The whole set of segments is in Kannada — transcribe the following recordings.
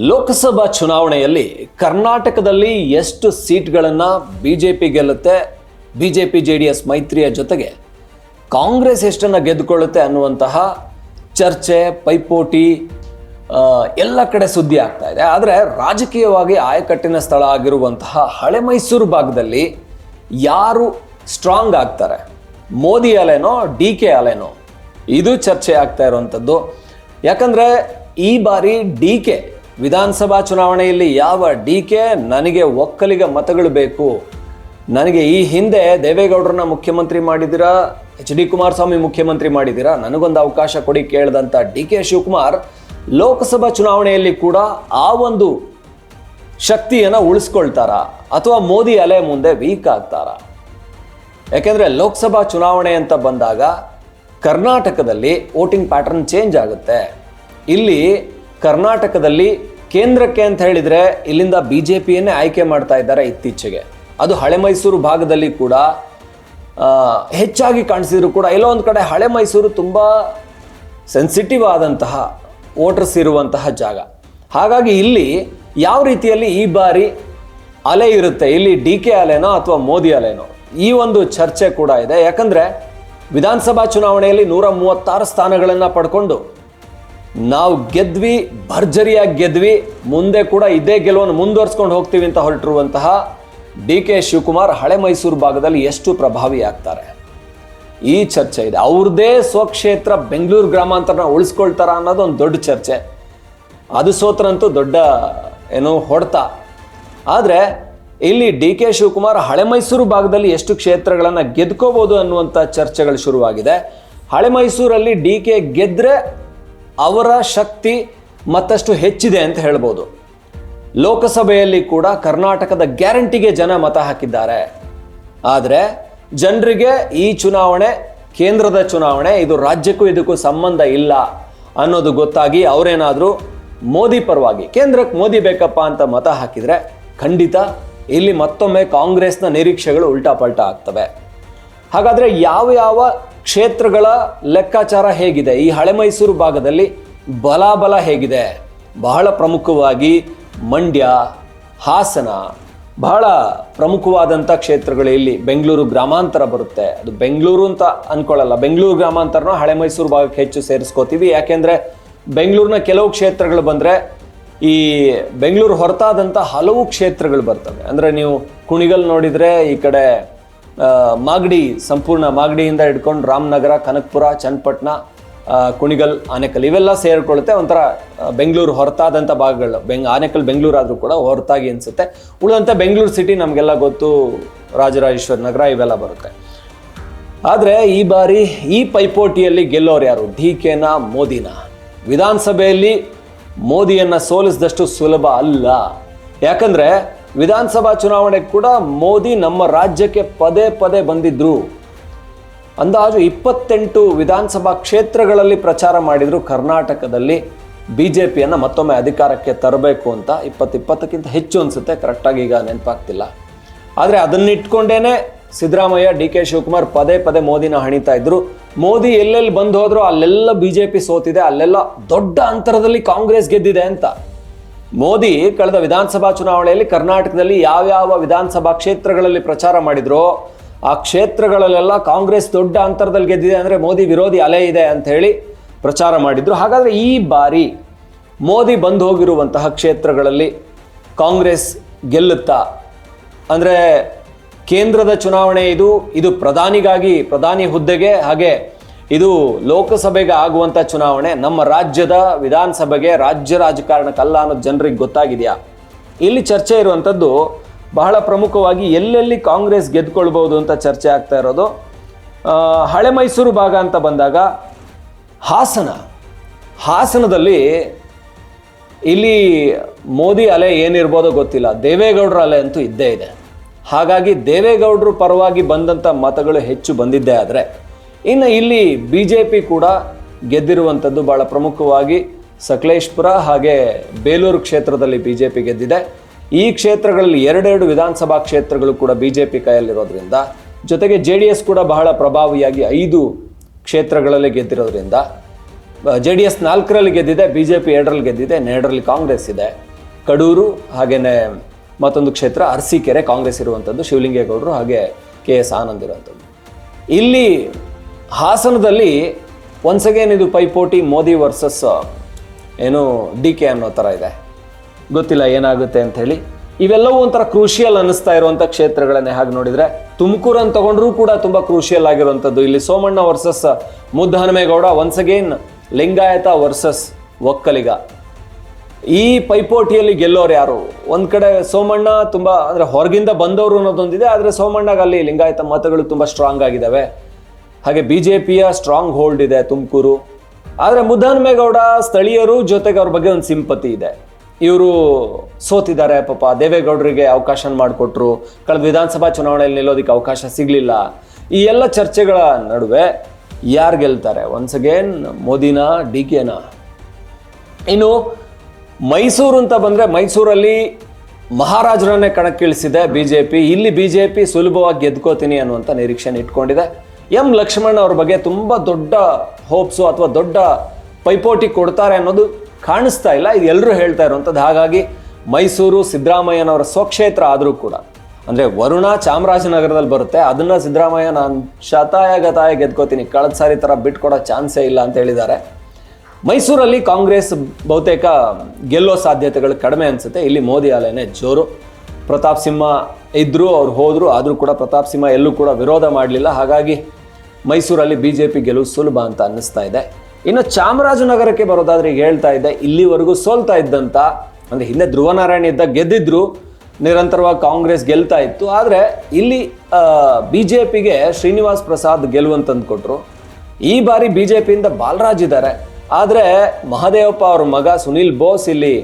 ಲೋಕಸಭಾ ಚುನಾವಣೆಯಲ್ಲಿ ಕರ್ನಾಟಕದಲ್ಲಿ ಎಷ್ಟು ಸೀಟ್ಗಳನ್ನು B J P ಗೆಲ್ಲುತ್ತೆ? B J P J D S ಮೈತ್ರಿಯ ಜೊತೆಗೆ ಕಾಂಗ್ರೆಸ್ ಎಷ್ಟನ್ನು ಗೆದ್ದುಕೊಳ್ಳುತ್ತೆ ಅನ್ನುವಂತಹ ಚರ್ಚೆ, ಪೈಪೋಟಿ ಎಲ್ಲ ಕಡೆ ಸುದ್ದಿ ಆಗ್ತಾ ಇದೆ. ಆದರೆ ರಾಜಕೀಯವಾಗಿ ಆಯಕಟ್ಟಿನ ಸ್ಥಳ ಆಗಿರುವಂತಹ ಹಳೆ ಮೈಸೂರು ಭಾಗದಲ್ಲಿ ಯಾರು ಸ್ಟ್ರಾಂಗ್ ಆಗ್ತಾರೆ? ಮೋದಿ ಅಲೆನೋ, ಡಿ ಕೆ ಅಲೆನೋ? ಇದು ಚರ್ಚೆ ಆಗ್ತಾ ಇರುವಂಥದ್ದು. ಯಾಕಂದರೆ ಈ ಬಾರಿ ಡಿ ಕೆ ವಿಧಾನಸಭಾ ಚುನಾವಣೆಯಲ್ಲಿ ಯಾವ ಡಿ ಕೆ ನನಗೆ ಒಕ್ಕಲಿಗ ಮತಗಳು ಬೇಕು? ನನಗೆ ಈ ಹಿಂದೆ ದೇವೇಗೌಡರನ್ನ ಮುಖ್ಯಮಂತ್ರಿ ಮಾಡಿದ್ದೀರಾ? ಎಚ್ ಡಿ ಕುಮಾರಸ್ವಾಮಿ ಮುಖ್ಯಮಂತ್ರಿ ಮಾಡಿದ್ದೀರಾ? ನನಗೊಂದು ಅವಕಾಶ ಕೊಡಿ ಕೇಳಿದಂಥ ಡಿ ಕೆ ಶಿವಕುಮಾರ್ ಲೋಕಸಭಾ ಚುನಾವಣೆಯಲ್ಲಿ ಕೂಡ ಆ ಒಂದು ಶಕ್ತಿಯನ್ನು ಉಳಿಸ್ಕೊಳ್ತಾರಾ? ಅಥವಾ ಮೋದಿ ಅಲೆ ಮುಂದೆ ವೀಕ್ ಆಗ್ತಾರಾ? ಯಾಕೆಂದರೆ ಲೋಕಸಭಾ ಚುನಾವಣೆ ಅಂತ ಬಂದಾಗ ಕರ್ನಾಟಕದಲ್ಲಿ ವೋಟಿಂಗ್ ಪ್ಯಾಟರ್ನ್ ಚೇಂಜ್ ಆಗುತ್ತೆ. ಇಲ್ಲಿ ಕರ್ನಾಟಕದಲ್ಲಿ ಕೇಂದ್ರಕ್ಕೆ ಅಂತ ಹೇಳಿದ್ರೆ ಇಲ್ಲಿಂದ ಬಿ ಜೆ ಪಿಯನ್ನೇ ಆಯ್ಕೆ ಮಾಡ್ತಾ ಇದ್ದಾರೆ ಇತ್ತೀಚೆಗೆ. ಅದು ಹಳೆ ಮೈಸೂರು ಭಾಗದಲ್ಲಿ ಕೂಡ ಹೆಚ್ಚಾಗಿ ಕಾಣಿಸಿದ್ರು ಕೂಡ, ಎಲ್ಲೋ ಒಂದು ಕಡೆ ಹಳೆ ಮೈಸೂರು ತುಂಬ ಸೆನ್ಸಿಟಿವ್ ಆದಂತಹ ವೋಟರ್ಸ್ ಇರುವಂತಹ ಜಾಗ. ಹಾಗಾಗಿ ಇಲ್ಲಿ ಯಾವ ರೀತಿಯಲ್ಲಿ ಈ ಬಾರಿ ಅಲೆ ಇರುತ್ತೆ? ಇಲ್ಲಿ ಡಿ ಕೆ ಅಲೆನೋ ಅಥವಾ ಮೋದಿ ಅಲೆನೋ? ಈ ಒಂದು ಚರ್ಚೆ ಕೂಡ ಇದೆ. ಯಾಕಂದ್ರೆ ವಿಧಾನಸಭಾ ಚುನಾವಣೆಯಲ್ಲಿ ನೂರ ಮೂವತ್ತಾರು ಸ್ಥಾನಗಳನ್ನು ಪಡ್ಕೊಂಡು ನಾವು ಗೆದ್ವಿ, ಭರ್ಜರಿಯಾಗಿ ಗೆದ್ವಿ, ಮುಂದೆ ಕೂಡ ಇದೇ ಗೆಲುವನ್ನು ಮುಂದುವರ್ಸ್ಕೊಂಡು ಹೋಗ್ತೀವಿ ಅಂತ ಹೊರಟಿರುವಂತಹ ಡಿ ಕೆ ಶಿವಕುಮಾರ್ ಹಳೆ ಮೈಸೂರು ಭಾಗದಲ್ಲಿ ಎಷ್ಟು ಪ್ರಭಾವಿ ಆಗ್ತಾರೆ ಈ ಚರ್ಚೆ ಇದೆ. ಅವ್ರದ್ದೇ ಸ್ವಕ್ಷೇತ್ರ ಬೆಂಗಳೂರು ಗ್ರಾಮಾಂತರನ ಉಳಿಸ್ಕೊಳ್ತಾರ ಅನ್ನೋದು ಒಂದು ದೊಡ್ಡ ಚರ್ಚೆ. ಅದು ಸೋತ್ರಂತೂ ದೊಡ್ಡ, ಏನೋ, ಹೊಡೆತ. ಆದರೆ ಇಲ್ಲಿ ಡಿ ಕೆ ಶಿವಕುಮಾರ್ ಹಳೆ ಮೈಸೂರು ಭಾಗದಲ್ಲಿ ಎಷ್ಟು ಕ್ಷೇತ್ರಗಳನ್ನು ಗೆದ್ಕೋಬೋದು ಅನ್ನುವಂಥ ಚರ್ಚೆಗಳು ಶುರುವಾಗಿದೆ. ಹಳೆ ಮೈಸೂರಲ್ಲಿ ಡಿ ಕೆ ಗೆದ್ರೆ ಅವರ ಶಕ್ತಿ ಮತ್ತಷ್ಟು ಹೆಚ್ಚಿದೆ ಅಂತ ಹೇಳ್ಬೋದು. ಲೋಕಸಭೆಯಲ್ಲಿ ಕೂಡ ಕರ್ನಾಟಕದ ಗ್ಯಾರಂಟಿಗೆ ಜನ ಮತ ಹಾಕಿದ್ದಾರೆ. ಆದರೆ ಜನರಿಗೆ ಈ ಚುನಾವಣೆ, ಕೇಂದ್ರದ ಚುನಾವಣೆ, ಇದು ರಾಜ್ಯಕ್ಕೂ ಇದಕ್ಕೂ ಸಂಬಂಧ ಇಲ್ಲ ಅನ್ನೋದು ಗೊತ್ತಾಗಿ ಅವರೇನಾದರೂ ಮೋದಿ ಪರವಾಗಿ, ಕೇಂದ್ರಕ್ಕೆ ಮೋದಿ ಬೇಕಪ್ಪ ಅಂತ ಮತ ಹಾಕಿದರೆ ಖಂಡಿತ ಇಲ್ಲಿ ಮತ್ತೊಮ್ಮೆ ಕಾಂಗ್ರೆಸ್ನ ನಿರೀಕ್ಷೆಗಳು ಉಲ್ಟಾ ಪಲ್ಟಾ ಆಗ್ತವೆ. ಹಾಗಾದರೆ ಯಾವ ಯಾವ ಕ್ಷೇತ್ರಗಳ ಲೆಕ್ಕಾಚಾರ ಹೇಗಿದೆ? ಈ ಹಳೆ ಮೈಸೂರು ಭಾಗದಲ್ಲಿ ಬಲಾಬಲ ಹೇಗಿದೆ? ಬಹಳ ಪ್ರಮುಖವಾಗಿ ಮಂಡ್ಯ, ಹಾಸನ ಬಹಳ ಪ್ರಮುಖವಾದಂಥ ಕ್ಷೇತ್ರಗಳು ಇಲ್ಲಿ. ಬೆಂಗಳೂರು ಗ್ರಾಮಾಂತರ ಬರುತ್ತೆ. ಅದು ಬೆಂಗಳೂರು ಅಂತ ಅನ್ಕೊಳ್ಳಲ್ಲ. ಬೆಂಗಳೂರು ಗ್ರಾಮಾಂತರನ ಹಳೆ ಮೈಸೂರು ಭಾಗಕ್ಕೆ ಹೆಚ್ಚು ಸೇರಿಸ್ಕೋತೀವಿ. ಯಾಕೆಂದರೆ ಬೆಂಗಳೂರಿನ ಕೆಲವು ಕ್ಷೇತ್ರಗಳು ಬಂದರೆ ಈ ಬೆಂಗಳೂರು ಹೊರತಾದಂಥ ಹಲವು ಕ್ಷೇತ್ರಗಳು ಬರ್ತವೆ. ಅಂದರೆ ನೀವು ಕುಣಿಗಲ್ ನೋಡಿದರೆ ಈ ಕಡೆ ಮಾಗಡಿ, ಸಂಪೂರ್ಣ ಮಾಗಡಿಯಿಂದ ಹಿಡ್ಕೊಂಡು ರಾಮನಗರ, ಕನಕಪುರ, ಚನ್ನಪಟ್ಟಣ ಕುಣಿಗಲ್, ಆನೆಕಲ್ ಇವೆಲ್ಲ ಸೇರಿಕೊಳ್ಳುತ್ತೆ. ಒಂಥರ ಬೆಂಗಳೂರು ಹೊರತಾದಂಥ ಭಾಗಗಳು. ಬೆಂಗ್, ಆನೆಕಲ್ ಬೆಂಗಳೂರು ಆದರೂ ಕೂಡ ಹೊರತಾಗಿ ಅನಿಸುತ್ತೆ. ಉಳಿದಂಥ ಬೆಂಗಳೂರು ಸಿಟಿ ನಮಗೆಲ್ಲ ಗೊತ್ತು, ರಾಜರಾಜೇಶ್ವರ ನಗರ ಇವೆಲ್ಲ ಬರುತ್ತೆ. ಆದರೆ ಈ ಬಾರಿ ಈ ಪೈಪೋಟಿಯಲ್ಲಿ ಗೆಲ್ಲೋರು ಯಾರು? ಡಿ ಕೆನ ಮೋದಿನ. ವಿಧಾನಸಭೆಯಲ್ಲಿ ಮೋದಿಯನ್ನು ಸೋಲಿಸಿದಷ್ಟು ಸುಲಭ ಅಲ್ಲ. ಯಾಕಂದ್ರೆ ವಿಧಾನಸಭಾ ಚುನಾವಣೆ ಕೂಡ ಮೋದಿ ನಮ್ಮ ರಾಜ್ಯಕ್ಕೆ ಪದೇ ಪದೇ ಬಂದಿದ್ರು. ಅಂದಾಜು ಇಪ್ಪತ್ತೆಂಟು ವಿಧಾನಸಭಾ ಕ್ಷೇತ್ರಗಳಲ್ಲಿ ಪ್ರಚಾರ ಮಾಡಿದ್ರು ಕರ್ನಾಟಕದಲ್ಲಿ. ಬಿ ಜೆ ಪಿಯನ್ನು ಮತ್ತೊಮ್ಮೆ ಅಧಿಕಾರಕ್ಕೆ ತರಬೇಕು ಅಂತ ಇಪ್ಪತ್ತಿಪ್ಪತ್ತಕ್ಕಿಂತ ಹೆಚ್ಚು ಅನಿಸುತ್ತೆ, ಕರೆಕ್ಟಾಗಿ ಈಗ ನೆನಪಾಗ್ತಿಲ್ಲ. ಆದರೆ ಅದನ್ನಿಟ್ಕೊಂಡೇನೆ ಸಿದ್ದರಾಮಯ್ಯ, ಡಿ ಕೆ ಶಿವಕುಮಾರ್ ಪದೇ ಪದೇ ಮೋದಿನ ಹಣಿತಾ ಇದ್ರು. ಮೋದಿ ಎಲ್ಲೆಲ್ಲಿ ಬಂದು ಹೋದ್ರು ಅಲ್ಲೆಲ್ಲ ಬಿ ಜೆ ಪಿ ಸೋತಿದೆ, ಅಲ್ಲೆಲ್ಲ ದೊಡ್ಡ ಅಂತರದಲ್ಲಿ ಕಾಂಗ್ರೆಸ್ ಗೆದ್ದಿದೆ ಅಂತ. ಮೋದಿ ಕಳೆದ ವಿಧಾನಸಭಾ ಚುನಾವಣೆಯಲ್ಲಿ ಕರ್ನಾಟಕದಲ್ಲಿ ಯಾವ್ಯಾವ ವಿಧಾನಸಭಾ ಕ್ಷೇತ್ರಗಳಲ್ಲಿ ಪ್ರಚಾರ ಮಾಡಿದ್ರೋ ಆ ಕ್ಷೇತ್ರಗಳಲ್ಲೆಲ್ಲ ಕಾಂಗ್ರೆಸ್ ದೊಡ್ಡ ಅಂತರದಲ್ಲಿ ಗೆದ್ದಿದೆ ಅಂದರೆ ಮೋದಿ ವಿರೋಧಿ ಅಲೆ ಇದೆ ಅಂತ ಹೇಳಿ ಪ್ರಚಾರ ಮಾಡಿದ್ರು. ಹಾಗಾದರೆ ಈ ಬಾರಿ ಮೋದಿ ಬಂದು ಹೋಗಿರುವಂತಹ ಕ್ಷೇತ್ರಗಳಲ್ಲಿ ಕಾಂಗ್ರೆಸ್ ಗೆಲ್ಲುತ್ತಾ? ಅಂದರೆ ಕೇಂದ್ರದ ಚುನಾವಣೆ ಇದು ಇದು ಪ್ರಧಾನಿಗಾಗಿ, ಪ್ರಧಾನಿ ಹುದ್ದೆಗೆ, ಹಾಗೆ ಇದು ಲೋಕಸಭೆಗೆ ಆಗುವಂಥ ಚುನಾವಣೆ. ನಮ್ಮ ರಾಜ್ಯದ ವಿಧಾನಸಭೆಗೆ ರಾಜ್ಯ ರಾಜಕಾರಣಕ್ಕಲ್ಲ ಅನ್ನೋದು ಜನರಿಗೆ ಗೊತ್ತಾಗಿದೆಯಾ? ಇಲ್ಲಿ ಚರ್ಚೆ ಇರುವಂಥದ್ದು ಬಹಳ ಪ್ರಮುಖವಾಗಿ ಎಲ್ಲೆಲ್ಲಿ ಕಾಂಗ್ರೆಸ್ ಗೆದ್ಕೊಳ್ಬೋದು ಅಂತ ಚರ್ಚೆ ಆಗ್ತಾ ಇರೋದು. ಹಳೆ ಮೈಸೂರು ಭಾಗ ಅಂತ ಬಂದಾಗ ಹಾಸನ. ಹಾಸನದಲ್ಲಿ ಇಲ್ಲಿ ಮೋದಿ ಅಲೆ ಏನಿರ್ಬೋದೋ ಗೊತ್ತಿಲ್ಲ. ದೇವೇಗೌಡರ ಅಲೆ ಅಂತೂ ಇದ್ದೇ ಇದೆ. ಹಾಗಾಗಿ ದೇವೇಗೌಡರು ಪರವಾಗಿ ಬಂದಂಥ ಮತಗಳು ಹೆಚ್ಚು ಬಂದಿದ್ದೇ ಆದರೆ ಇನ್ನು ಇಲ್ಲಿ ಬಿ ಜೆ ಪಿ ಕೂಡ ಗೆದ್ದಿರುವಂಥದ್ದು ಭಾಳ ಪ್ರಮುಖವಾಗಿ ಸಕಲೇಶ್ಪುರ ಹಾಗೆ ಬೇಲೂರು ಕ್ಷೇತ್ರದಲ್ಲಿ ಬಿ ಜೆ ಪಿ ಗೆದ್ದಿದೆ. ಈ ಕ್ಷೇತ್ರಗಳಲ್ಲಿ ಎರಡೆರಡು ವಿಧಾನಸಭಾ ಕ್ಷೇತ್ರಗಳು ಕೂಡ ಬಿ ಜೆ ಪಿ ಕೈಯಲ್ಲಿರೋದ್ರಿಂದ, ಜೊತೆಗೆ ಜೆ ಡಿ ಎಸ್ ಕೂಡ ಬಹಳ ಪ್ರಭಾವಿಯಾಗಿ ಐದು ಕ್ಷೇತ್ರಗಳಲ್ಲಿ ಗೆದ್ದಿರೋದ್ರಿಂದ ಜೆ ಡಿ ಎಸ್ ನಾಲ್ಕರಲ್ಲಿ ಗೆದ್ದಿದೆ ಬಿ ಜೆ ಪಿ ಎರಡರಲ್ಲಿ ಗೆದ್ದಿದೆ, ಎರಡರಲ್ಲಿ ಕಾಂಗ್ರೆಸ್ ಇದೆ. ಕಡೂರು ಹಾಗೆಯೇ ಮತ್ತೊಂದು ಕ್ಷೇತ್ರ, ಅರಸೀಕೆರೆ ಕಾಂಗ್ರೆಸ್ ಇರುವಂಥದ್ದು, ಶಿವಲಿಂಗೇಗೌಡರು ಹಾಗೆ ಕೆ ಎಸ್ ಆನಂದ್ ಇರುವಂಥದ್ದು. ಇಲ್ಲಿ ಹಾಸನದಲ್ಲಿ ಒನ್ಸ್ ಅಗೇನ್ ಇದು ಪೈಪೋಟಿ ಮೋದಿ ವರ್ಸಸ್ ಏನು ಡಿ ಕೆ ಅನ್ನೋ ಥರ ಇದೆ. ಗೊತ್ತಿಲ್ಲ ಏನಾಗುತ್ತೆ ಅಂತ ಹೇಳಿ. ಇವೆಲ್ಲವೂ ಒಂಥರ ಕ್ರೂಷಿಯಲ್ ಅನ್ನಿಸ್ತಾ ಇರುವಂಥ ಕ್ಷೇತ್ರಗಳನ್ನೇ ಹಾಗೆ ನೋಡಿದರೆ. ತುಮಕೂರನ್ನು ತಗೊಂಡ್ರೂ ಕೂಡ ತುಂಬ ಕ್ರೂಷಿಯಲ್ ಆಗಿರುವಂಥದ್ದು. ಇಲ್ಲಿ Somanna versus Muddahanumegowda once again Lingayat versus Okkaliga. ಈ ಪೈಪೋಟಿಯಲ್ಲಿ ಗೆಲ್ಲೋರು ಯಾರು? ಒಂದು ಕಡೆ ಸೋಮಣ್ಣ ತುಂಬ, ಅಂದರೆ ಹೊರಗಿಂದ ಬಂದವರು ಅನ್ನೋದೊಂದಿದೆ, ಆದರೆ ಸೋಮಣ್ಣಗೆ ಅಲ್ಲಿ ಲಿಂಗಾಯತ ಮತಗಳು ತುಂಬ ಸ್ಟ್ರಾಂಗ್ ಆಗಿದ್ದಾವೆ. ಹಾಗೆ ಬಿ ಜೆ ಪಿಯ ಸ್ಟ್ರಾಂಗ್ ಹೋಲ್ಡ್ ಇದೆ ತುಮಕೂರು. ಆದರೆ ಮುದ್ದಹನುಮೇಗೌಡ ಸ್ಥಳೀಯರು ಜೊತೆಗೆ ಅವ್ರ ಬಗ್ಗೆ ಒಂದು ಸಿಂಪತಿ ಇದೆ. ಇವರು ಸೋತಿದ್ದಾರೆ ಪಾಪ, ದೇವೇಗೌಡರಿಗೆ ಅವಕಾಶ ಮಾಡಿಕೊಟ್ರು. ಕಳೆದ ವಿಧಾನಸಭಾ ಚುನಾವಣೆಯಲ್ಲಿ ನಿಲ್ಲೋದಕ್ಕೆ ಅವಕಾಶ ಸಿಗ್ಲಿಲ್ಲ. ಈ ಎಲ್ಲ ಚರ್ಚೆಗಳ ನಡುವೆ ಯಾರು ಗೆಲ್ತಾರೆ? ಒನ್ಸ್ ಅಗೇನ್ ಮೋದಿನಾ ಡಿ ಕೆನ ಇನ್ನು ಮೈಸೂರು ಅಂತ ಬಂದ್ರೆ ಮೈಸೂರಲ್ಲಿ ಮಹಾರಾಜರನ್ನೇ ಕಣಕ್ಕಿಳಿಸಿದೆ ಬಿಜೆಪಿ. ಇಲ್ಲಿ ಬಿಜೆಪಿ ಸುಲಭವಾಗಿ ಗೆದ್ಕೋತೀನಿ ಅನ್ನುವಂಥ ನಿರೀಕ್ಷೆನ ಇಟ್ಕೊಂಡಿದೆ. ಎಂ ಲಕ್ಷ್ಮಣ್ ಅವ್ರ ಬಗ್ಗೆ ತುಂಬ ದೊಡ್ಡ ಹೋಪ್ಸು ಅಥವಾ ದೊಡ್ಡ ಪೈಪೋಟಿ ಕೊಡ್ತಾರೆ ಅನ್ನೋದು ಕಾಣಿಸ್ತಾ ಇಲ್ಲ. ಇದು ಎಲ್ಲರೂ ಹೇಳ್ತಾ ಇರುವಂಥದ್ದು. ಹಾಗಾಗಿ ಮೈಸೂರು ಸಿದ್ದರಾಮಯ್ಯನವರ ಸ್ವಕ್ಷೇತ್ರ ಆದರೂ ಕೂಡ, ಅಂದರೆ ವರುಣ ಚಾಮರಾಜನಗರದಲ್ಲಿ ಬರುತ್ತೆ, ಅದನ್ನು ಸಿದ್ದರಾಮಯ್ಯ ನಾನು ಶತಾಯ ಗತಾಯ ಗೆದ್ಕೋತೀನಿ, ಕಳೆದ ಸಾರಿ ಥರ ಬಿಟ್ಕೊಡೋ ಚಾನ್ಸೇ ಇಲ್ಲ ಅಂತ ಹೇಳಿದ್ದಾರೆ. ಮೈಸೂರಲ್ಲಿ ಕಾಂಗ್ರೆಸ್ ಬಹುತೇಕ ಗೆಲ್ಲೋ ಸಾಧ್ಯತೆಗಳು ಕಡಿಮೆ ಅನಿಸುತ್ತೆ. ಇಲ್ಲಿ ಮೋದಿ ಅಲೆನೇ ಜೋರು. ಪ್ರತಾಪ್ ಸಿಂಹ ಇದ್ದರೂ ಅವ್ರು ಹೋದರು, ಆದರೂ ಕೂಡ ಪ್ರತಾಪ್ ಸಿಂಹ ಎಲ್ಲೂ ಕೂಡ ವಿರೋಧ ಮಾಡಲಿಲ್ಲ. ಹಾಗಾಗಿ ಮೈಸೂರಲ್ಲಿ ಬಿ ಜೆ ಪಿ ಗೆಲುವು ಸುಲಭ ಅಂತ ಅನ್ನಿಸ್ತಾ ಇದೆ. ಇನ್ನು ಚಾಮರಾಜನಗರಕ್ಕೆ ಬರೋದಾದ್ರೆ ಹೇಳ್ತಾ ಇದ್ದೆ ಇಲ್ಲಿವರೆಗೂ ಸೋಲ್ತಾ ಇದ್ದಂತ, ಅಂದ್ರೆ ಹಿಂದೆ ಧ್ರುವನಾರಾಯಣ ಇದ್ದ ಗೆದ್ದಿದ್ರು, ನಿರಂತರವಾಗಿ ಕಾಂಗ್ರೆಸ್ ಗೆಲ್ತಾ ಇತ್ತು. ಆದರೆ ಇಲ್ಲಿ ಬಿ ಜೆ ಪಿಗೆ ಶ್ರೀನಿವಾಸ್ ಪ್ರಸಾದ್ ಗೆಲುವಂತಂದು ಕೊಟ್ಟರು ಈ ಬಾರಿ ಬಿ ಜೆ ಪಿಯಿಂದ ಬಾಲರಾಜ್ ಇದ್ದಾರೆ. ಆದರೆ ಮಹದೇವಪ್ಪ ಅವ್ರ ಮಗ ಸುನಿಲ್ ಬೋಸ್ ಇಲ್ಲಿ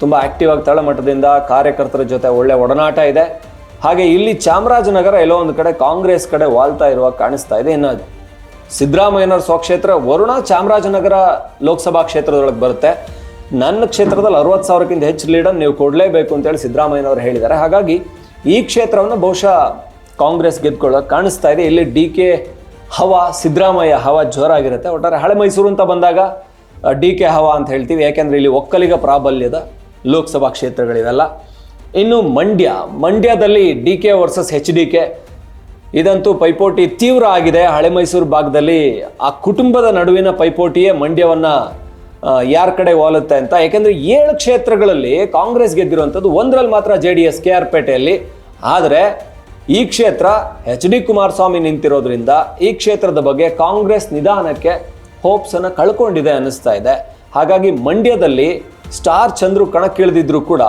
ತುಂಬ ಆಕ್ಟಿವ್ ಆಗಿ ತಳಮಟ್ಟದಿಂದ ಕಾರ್ಯಕರ್ತರ ಜೊತೆ ಒಳ್ಳೆ ಒಡನಾಟ ಇದೆ. ಹಾಗೆ ಇಲ್ಲಿ ಚಾಮರಾಜನಗರ ಎಲ್ಲೋ ಒಂದು ಕಡೆ ಕಾಂಗ್ರೆಸ್ ಕಡೆ ವಾಲ್ತಾ ಇರುವ ಕಾಣಿಸ್ತಾ ಇದೆ. ಇನ್ನು ಸಿದ್ದರಾಮಯ್ಯನವರ ಸ್ವಕ್ಷೇತ್ರ ವರುಣ ಚಾಮರಾಜನಗರ ಲೋಕಸಭಾ ಕ್ಷೇತ್ರದೊಳಗೆ ಬರುತ್ತೆ. ನನ್ನ ಕ್ಷೇತ್ರದಲ್ಲಿ ಅರವತ್ತು ಸಾವಿರಕ್ಕಿಂತ ಹೆಚ್ಚು ಲೀಡರ್ ನೀವು ಕೊಡಲೇಬೇಕು ಅಂತೇಳಿ ಸಿದ್ದರಾಮಯ್ಯನವರು ಹೇಳಿದ್ದಾರೆ. ಹಾಗಾಗಿ ಈ ಕ್ಷೇತ್ರವನ್ನು ಬಹುಶಃ ಕಾಂಗ್ರೆಸ್ ಗೆದ್ಕೊಳ್ಳೋಕೆ ಕಾಣಿಸ್ತಾ ಇದೆ. ಇಲ್ಲಿ ಡಿ ಕೆ ಹವಾ, ಸಿದ್ದರಾಮಯ್ಯ ಹವಾ ಜೋರಾಗಿರುತ್ತೆ. ಒಟ್ಟಾರೆ ಹಳೆ ಮೈಸೂರು ಅಂತ ಬಂದಾಗ ಡಿ ಕೆ ಹವಾ ಅಂತ ಹೇಳ್ತೀವಿ. ಯಾಕೆಂದರೆ ಇಲ್ಲಿ ಒಕ್ಕಲಿಗ ಪ್ರಾಬಲ್ಯದ ಲೋಕಸಭಾ ಕ್ಷೇತ್ರಗಳಿವೆಲ್ಲ. ಇನ್ನು ಮಂಡ್ಯ, ಮಂಡ್ಯದಲ್ಲಿ D K versus H D K ಇದಂತೂ ಪೈಪೋಟಿ ತೀವ್ರ ಆಗಿದೆ. ಹಳೆ ಮೈಸೂರು ಭಾಗದಲ್ಲಿ ಆ ಕುಟುಂಬದ ನಡುವಿನ ಪೈಪೋಟಿಯೇ ಮಂಡ್ಯವನ್ನ ಯಾರ ಕಡೆ ಹೋಲುತ್ತೆ ಅಂತ. ಯಾಕೆಂದರೆ ಏಳು ಕ್ಷೇತ್ರಗಳಲ್ಲಿ ಕಾಂಗ್ರೆಸ್ ಗೆದ್ದಿರುವಂಥದ್ದು ಒಂದರಲ್ಲಿ ಮಾತ್ರ J D S K R ಪೇಟೆಯಲ್ಲಿ. ಆದರೆ ಈ ಕ್ಷೇತ್ರ ಎಚ್ ಡಿ ಕುಮಾರಸ್ವಾಮಿ ನಿಂತಿರೋದ್ರಿಂದ ಈ ಕ್ಷೇತ್ರದ ಬಗ್ಗೆ ಕಾಂಗ್ರೆಸ್ ನಿಧಾನಕ್ಕೆ ಹೋಪ್ಸನ್ನು ಕಳ್ಕೊಂಡಿದೆ ಅನ್ನಿಸ್ತಾ ಇದೆ. ಹಾಗಾಗಿ ಮಂಡ್ಯದಲ್ಲಿ ಸ್ಟಾರ್ ಚಂದ್ರು ಕಣಕ್ಕಿಳಿದಿದ್ರು ಕೂಡ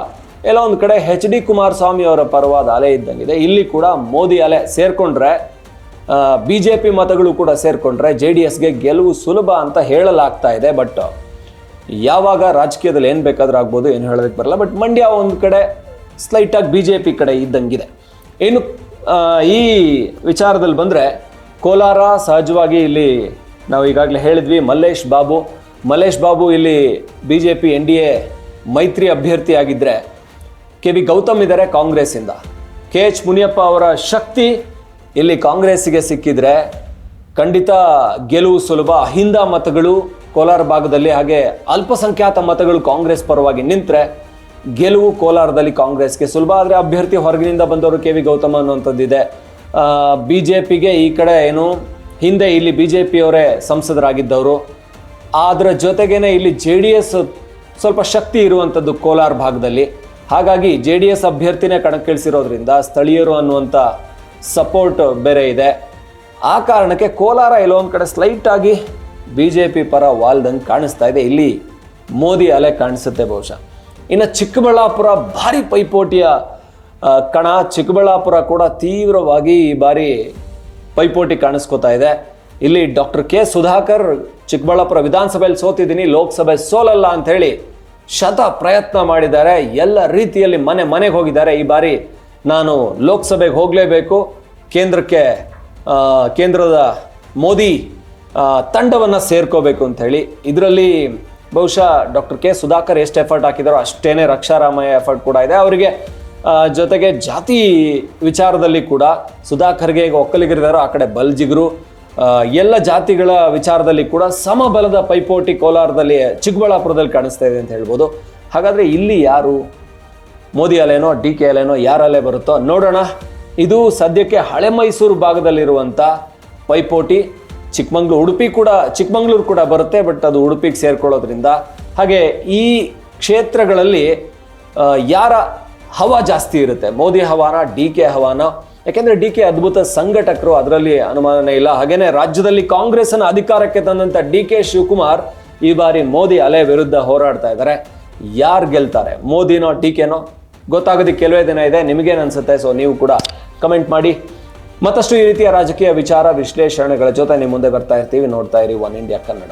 ಎಲ್ಲ ಒಂದು ಕಡೆ ಎಚ್ ಡಿ ಕುಮಾರಸ್ವಾಮಿ ಅವರ ಪರವಾದ ಅಲೆ ಇದ್ದಂಗಿದೆ. ಇಲ್ಲಿ ಕೂಡ ಮೋದಿ ಅಲೆ ಸೇರ್ಕೊಂಡ್ರೆ ಬಿ ಜೆ ಪಿ ಮತಗಳು ಕೂಡ ಸೇರ್ಕೊಂಡ್ರೆ ಜೆ ಡಿ ಎಸ್ಗೆ ಗೆಲುವು ಸುಲಭ ಅಂತ ಹೇಳಲಾಗ್ತಾ ಇದೆ. ಬಟ್ ಯಾವಾಗ ರಾಜಕೀಯದಲ್ಲಿ ಏನು ಬೇಕಾದರೂ ಆಗ್ಬೋದು, ಏನು ಹೇಳೋದಕ್ಕೆ ಬರಲ್ಲ. ಬಟ್ ಮಂಡ್ಯ ಒಂದು ಕಡೆ ಸ್ಲೈಟಾಗಿ ಬಿ ಜೆ ಪಿ ಕಡೆ ಇದ್ದಂಗಿದೆ. ಇನ್ನು ಈ ವಿಚಾರದಲ್ಲಿ ಬಂದರೆ ಕೋಲಾರ ಸಹಜವಾಗಿ ಇಲ್ಲಿ ನಾವು ಈಗಾಗಲೇ ಹೇಳಿದ್ವಿ, ಮಲ್ಲೇಶ್ ಬಾಬು. ಮಲ್ಲೇಶ್ ಬಾಬು ಇಲ್ಲಿ B J P N D A ಮೈತ್ರಿ ಅಭ್ಯರ್ಥಿ ಆಗಿದ್ದರೆ ಕೆ ಬಿ ಗೌತಮ್ ಇದ್ದಾರೆ ಕಾಂಗ್ರೆಸ್ಸಿಂದ. ಕೆ ಎಚ್ ಮುನಿಯಪ್ಪ ಅವರ ಶಕ್ತಿ ಇಲ್ಲಿ ಕಾಂಗ್ರೆಸ್ಸಿಗೆ ಸಿಕ್ಕಿದ್ರೆ ಖಂಡಿತ ಗೆಲುವು ಸುಲಭ. ಅಹಿಂದ ಮತಗಳು ಕೋಲಾರ ಭಾಗದಲ್ಲಿ ಹಾಗೆ ಅಲ್ಪಸಂಖ್ಯಾತ ಮತಗಳು ಕಾಂಗ್ರೆಸ್ ಪರವಾಗಿ ನಿಂತರೆ ಗೆಲುವು ಕೋಲಾರದಲ್ಲಿ ಕಾಂಗ್ರೆಸ್ಗೆ ಸುಲಭ. ಆದರೆ ಅಭ್ಯರ್ಥಿ ಹೊರಗಿನಿಂದ ಬಂದವರು ಕೆ ವಿ ಗೌತಮ್ ಅನ್ನುವಂಥದ್ದಿದೆ. ಬಿ ಜೆ ಪಿಗೆ ಈ ಕಡೆ ಏನು ಹಿಂದೆ ಇಲ್ಲಿ ಬಿ ಜೆ ಪಿಯವರೇ ಸಂಸದರಾಗಿದ್ದವರು. ಅದರ ಜೊತೆಗೇನೆ ಇಲ್ಲಿ ಜೆ ಡಿ ಎಸ್ ಸ್ವಲ್ಪ ಶಕ್ತಿ ಇರುವಂಥದ್ದು ಕೋಲಾರ ಭಾಗದಲ್ಲಿ. ಹಾಗಾಗಿ ಜೆ ಡಿ ಎಸ್ ಅಭ್ಯರ್ಥಿನೇ ಕಣಕ್ಕಿಳಿಸಿರೋದ್ರಿಂದ ಸ್ಥಳೀಯರು ಅನ್ನುವಂಥ ಸಪೋರ್ಟ್ ಬೇರೆ ಇದೆ. ಆ ಕಾರಣಕ್ಕೆ ಕೋಲಾರ ಎಲ್ಲೋ ಒಂದು ಕಡೆ ಸ್ಲೈಟ್ ಆಗಿ ಬಿ ಜೆ ಪಿ ಪರ ವಾಲ್ದಂಗೆ ಕಾಣಿಸ್ತಾ ಇದೆ. ಇಲ್ಲಿ ಮೋದಿ ಅಲೆ ಕಾಣಿಸುತ್ತೆ ಬಹುಶಃ. ಇನ್ನು ಚಿಕ್ಕಬಳ್ಳಾಪುರ ಭಾರಿ ಪೈಪೋಟಿಯ ಕಣ ಚಿಕ್ಕಬಳ್ಳಾಪುರ ಕೂಡ ತೀವ್ರವಾಗಿ ಈ ಬಾರಿ ಪೈಪೋಟಿ ಕಾಣಿಸ್ಕೋತಾ ಇದೆ. ಇಲ್ಲಿ ಡಾಕ್ಟರ್ ಕೆ ಸುಧಾಕರ್, ಚಿಕ್ಕಬಳ್ಳಾಪುರ ವಿಧಾನಸಭೆಯಲ್ಲಿ ಸೋತಿದ್ದೀನಿ, ಲೋಕಸಭೆ ಸೋಲಲ್ಲ ಅಂತ ಹೇಳಿ ಶತ ಪ್ರಯತ್ನ ಮಾಡಿದ್ದಾರೆ, ಎಲ್ಲ ರೀತಿಯಲ್ಲಿ ಮನೆ ಮನೆಗೆ ಹೋಗಿದ್ದಾರೆ. ಈ ಬಾರಿ ನಾನು ಲೋಕಸಭೆಗೆ ಹೋಗಲೇಬೇಕು. ಕೇಂದ್ರಕ್ಕೆ ಕೇಂದ್ರದ ಮೋದಿ ತಂಡವನ್ನು ಸೇರ್ಕೋಬೇಕು ಅಂತ ಹೇಳಿ. ಇದರಲ್ಲಿ ಬಹುಶಃ ಡಾಕ್ಟರ್ ಕೆ ಸುಧಾಕರ್ ಎಷ್ಟು ಎಫರ್ಟ್ ಹಾಕಿದಾರೋ ಅಷ್ಟೇ ರಕ್ಷಾರಾಮಯ್ಯ ಎಫರ್ಟ್ ಕೂಡ ಇದೆ. ಅವರಿಗೆ ಜೊತೆಗೆ ಜಾತಿ ವಿಚಾರದಲ್ಲಿ ಕೂಡ ಸುಧಾಕರ್ಗೆ ಈಗ ಒಕ್ಕಲಿಗರಿದಾರೋ ಆ ಕಡೆ ಬಲ್ಜಿಗರು ಎಲ್ಲ ಜಾತಿಗಳ ವಿಚಾರದಲ್ಲಿ ಕೂಡ ಸಮಬಲದ ಪೈಪೋಟಿ ಕೋಲಾರದಲ್ಲಿ ಚಿಕ್ಕಬಳ್ಳಾಪುರದಲ್ಲಿ ಕಾಣಿಸ್ತಾ ಇದೆ ಅಂತ ಹೇಳ್ಬೋದು. ಹಾಗಾದರೆ ಇಲ್ಲಿ ಯಾರು? ಮೋದಿ ಅಲೆನೋ, ಡಿ ಕೆ ಅಲೆನೋ ಯಾರಲ್ಲೇ ಬರುತ್ತೋ ನೋಡೋಣ. ಇದು ಸದ್ಯಕ್ಕೆ ಹಳೆ ಮೈಸೂರು ಭಾಗದಲ್ಲಿರುವಂಥ ಪೈಪೋಟಿ. ಚಿಕ್ಕಮಂಗ್ಳೂರು, ಉಡುಪಿ ಕೂಡ, ಚಿಕ್ಕಮಂಗ್ಳೂರು ಕೂಡ ಬರುತ್ತೆ, ಬಟ್ ಅದು ಉಡುಪಿಗೆ ಸೇರ್ಕೊಳ್ಳೋದ್ರಿಂದ. ಹಾಗೆ ಈ ಕ್ಷೇತ್ರಗಳಲ್ಲಿ ಯಾರ ಹವಾ ಜಾಸ್ತಿ ಇರುತ್ತೆ? ಮೋದಿ ಹವಾನ, ಡಿ ಕೆ ಹವಾನ? ಯಾಕೆಂದ್ರೆ ಡಿ ಕೆ ಅದ್ಭುತ ಸಂಘಟಕರು, ಅದರಲ್ಲಿ ಅನುಮಾನನೇ ಇಲ್ಲ. ಹಾಗೇನೆ ರಾಜ್ಯದಲ್ಲಿ ಕಾಂಗ್ರೆಸ್ ಅನ್ನು ಅಧಿಕಾರಕ್ಕೆ ತಂದಂತ ಡಿ ಕೆ ಶಿವಕುಮಾರ್ ಈ ಬಾರಿ ಮೋದಿ ಅಲೆ ವಿರುದ್ಧ ಹೋರಾಡ್ತಾ ಇದ್ದಾರೆ. ಯಾರು ಗೆಲ್ತಾರೆ? ಮೋದಿನೋ, ಡಿ ಕೆನೋ ಗೊತ್ತಾಗೋದಕ್ಕೆ ಕೆಲವೇ ದಿನ ಇದೆ, ನಿಮಗೇನು ಅನ್ಸುತ್ತೆ? ಸೊ ನೀವು ಕೂಡ ಕಮೆಂಟ್ ಮಾಡಿ. ಮತ್ತಷ್ಟು ಈ ರೀತಿಯ ರಾಜಕೀಯ ವಿಚಾರ, ವಿಶ್ಲೇಷಣೆಗಳ ಜೊತೆ ನಿಮ್ಮ ಮುಂದೆ ಬರ್ತಾ ಇರ್ತೀವಿ. ನೋಡ್ತಾ ಇರಿ ಒನ್ ಇಂಡಿಯಾ ಕನ್ನಡ.